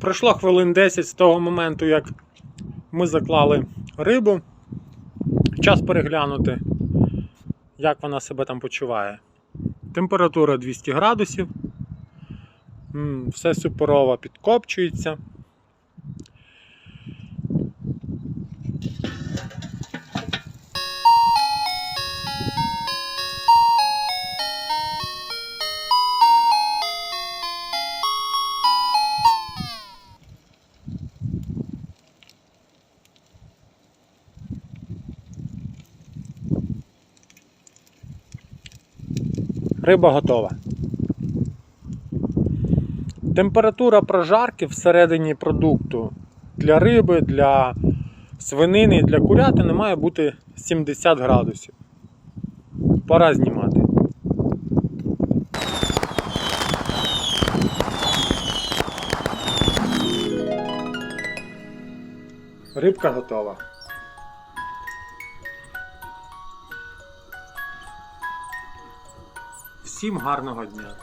Пройшло хвилин 10 з того моменту, як ми заклали рибу. Час переглянути, як вона себе там почуває. Температура 200 градусів. Все суперово підкопчується. Риба готова. Температура прожарки всередині продукту для риби, для свинини і для курятини має бути 70 градусів. Пора знімати. Рибка готова. Всім гарного дня!